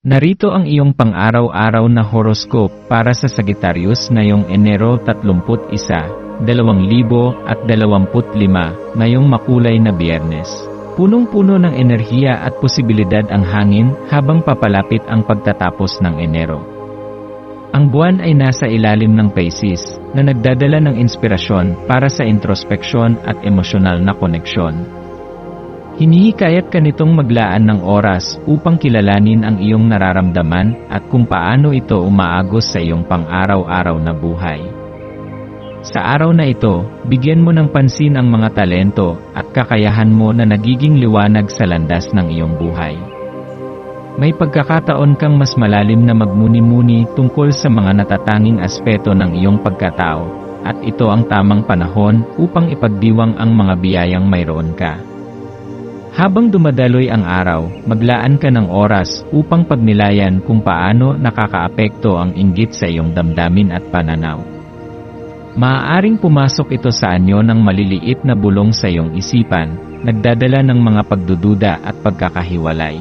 Narito ang iyong pang-araw-araw na horoscope para sa Sagittarius ngayong Enero 31, 2025 ngayong makulay na biyernes. Punong-puno ng enerhiya at posibilidad ang hangin habang papalapit ang pagtatapos ng Enero. Ang buwan ay nasa ilalim ng Pisces na nagdadala ng inspirasyon para sa introspeksyon at emosyonal na koneksyon. Hinihikayat ka nitong maglaan ng oras upang kilalanin ang iyong nararamdaman at kung paano ito umaagos sa iyong pang-araw-araw na buhay. Sa araw na ito, bigyan mo ng pansin ang mga talento at kakayahan mo na nagiging liwanag sa landas ng iyong buhay. May pagkakataon kang mas malalim na magmuni-muni tungkol sa mga natatanging aspeto ng iyong pagkatao, at ito ang tamang panahon upang ipagdiwang ang mga biyayang mayroon ka. Habang dumadaloy ang araw, maglaan ka ng oras upang pagnilayan kung paano nakakaapekto ang inggit sa iyong damdamin at pananaw. Maaaring pumasok ito sa anyo ng maliliit na bulong sa iyong isipan, nagdadala ng mga pagdududa at pagkakahiwalay.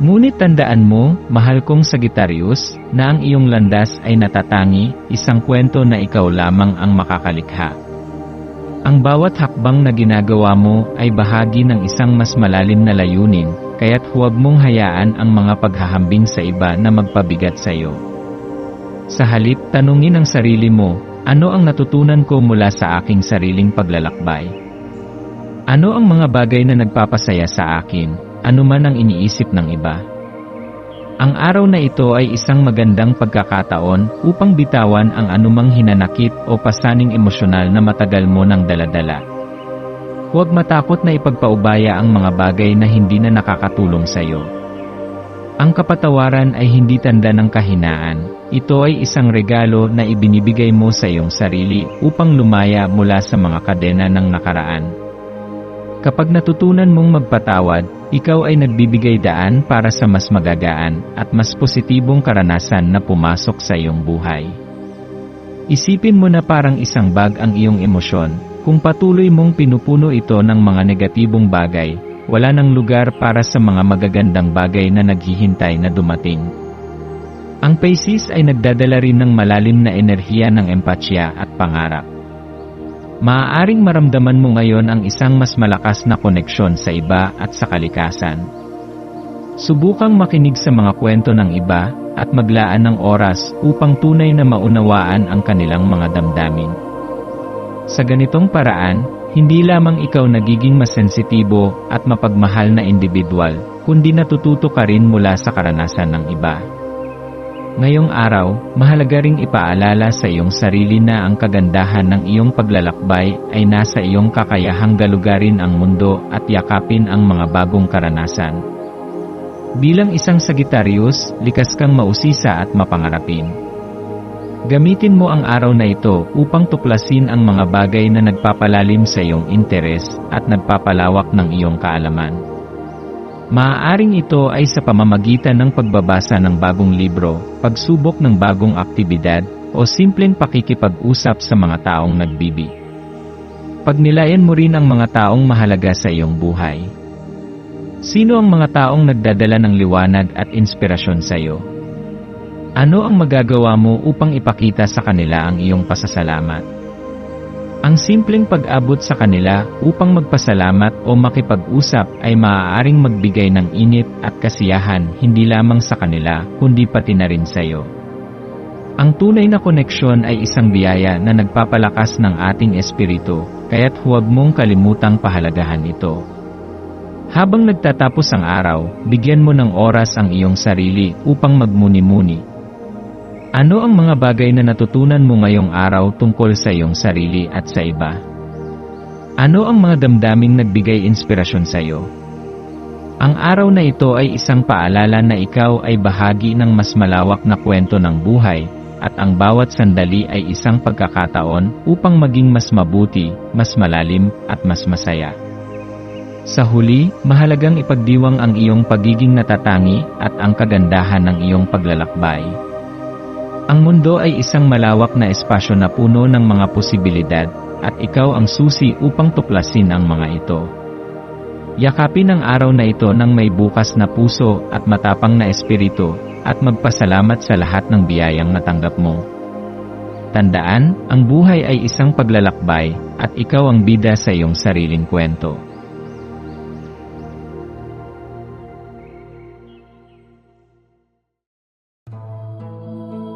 Ngunit tandaan mo, mahal kong Sagittarius, na ang iyong landas ay natatangi, isang kwento na ikaw lamang ang makakalikha. Ang bawat hakbang na ginagawa mo ay bahagi ng isang mas malalim na layunin, kaya't huwag mong hayaan ang mga paghahambing sa iba na magpabigat sa iyo. Sa halip, tanungin ang sarili mo, ano ang natutunan ko mula sa aking sariling paglalakbay? Ano ang mga bagay na nagpapasaya sa akin, ano man ang iniisip ng iba? Ang araw na ito ay isang magandang pagkakataon upang bitawan ang anumang hinanakit o pasaning emosyonal na matagal mo nang daladala. Huwag matakot na ipagpaubaya ang mga bagay na hindi na nakakatulong sa iyo. Ang kapatawaran ay hindi tanda ng kahinaan. Ito ay isang regalo na ibinibigay mo sa iyong sarili upang lumaya mula sa mga kadena ng nakaraan. Kapag natutunan mong magpatawad, ikaw ay nagbibigay daan para sa mas magagaan at mas positibong karanasan na pumasok sa iyong buhay. Isipin mo na parang isang bag ang iyong emosyon, kung patuloy mong pinupuno ito ng mga negatibong bagay, wala nang lugar para sa mga magagandang bagay na naghihintay na dumating. Ang Pisces ay nagdadala rin ng malalim na enerhiya ng empatya at pangarap. Maaaring maramdaman mo ngayon ang isang mas malakas na koneksyon sa iba at sa kalikasan. Subukang makinig sa mga kwento ng iba at maglaan ng oras upang tunay na maunawaan ang kanilang mga damdamin. Sa ganitong paraan, hindi lamang ikaw nagiging mas sensitibo at mapagmahal na individual, kundi natututo ka rin mula sa karanasan ng iba. Ngayong araw, mahalaga ring ipaalala sa iyong sarili na ang kagandahan ng iyong paglalakbay ay nasa iyong kakayahang galugarin ang mundo at yakapin ang mga bagong karanasan. Bilang isang Sagittarius, likas kang mausisa at mapangarapin. Gamitin mo ang araw na ito upang tuklasin ang mga bagay na nagpapalalim sa iyong interes at nagpapalawak ng iyong kaalaman. Maaaring ito ay sa pamamagitan ng pagbabasa ng bagong libro, pagsubok ng bagong aktibidad, o simpleng pakikipag-usap sa mga taong nagbibi. Pagnilayan mo rin ang mga taong mahalaga sa iyong buhay. Sino ang mga taong nagdadala ng liwanag at inspirasyon sa iyo? Ano ang magagawa mo upang ipakita sa kanila ang iyong pasasalamat? Ang simpleng pag-abot sa kanila upang magpasalamat o makipag-usap ay maaaring magbigay ng init at kasiyahan hindi lamang sa kanila kundi pati na rin sa iyo. Ang tunay na koneksyon ay isang biyaya na nagpapalakas ng ating espiritu, kaya't huwag mong kalimutang pahalagahan ito. Habang nagtatapos ang araw, bigyan mo ng oras ang iyong sarili upang magmuni-muni ano ang mga bagay na natutunan mo ngayong araw tungkol sa iyong sarili at sa iba? Ano ang mga damdaming nagbigay inspirasyon sa iyo? Ang araw na ito ay isang paalala na ikaw ay bahagi ng mas malawak na kwento ng buhay, at ang bawat sandali ay isang pagkakataon upang maging mas mabuti, mas malalim, at mas masaya. Sa huli, mahalagang ipagdiwang ang iyong pagiging natatangi at ang kagandahan ng iyong paglalakbay. Ang mundo ay isang malawak na espasyo na puno ng mga posibilidad, at ikaw ang susi upang tuklasin ang mga ito. Yakapin ang araw na ito ng may bukas na puso at matapang na espiritu, at magpasalamat sa lahat ng biyayang natanggap mo. Tandaan, ang buhay ay isang paglalakbay, at ikaw ang bida sa iyong sariling kwento.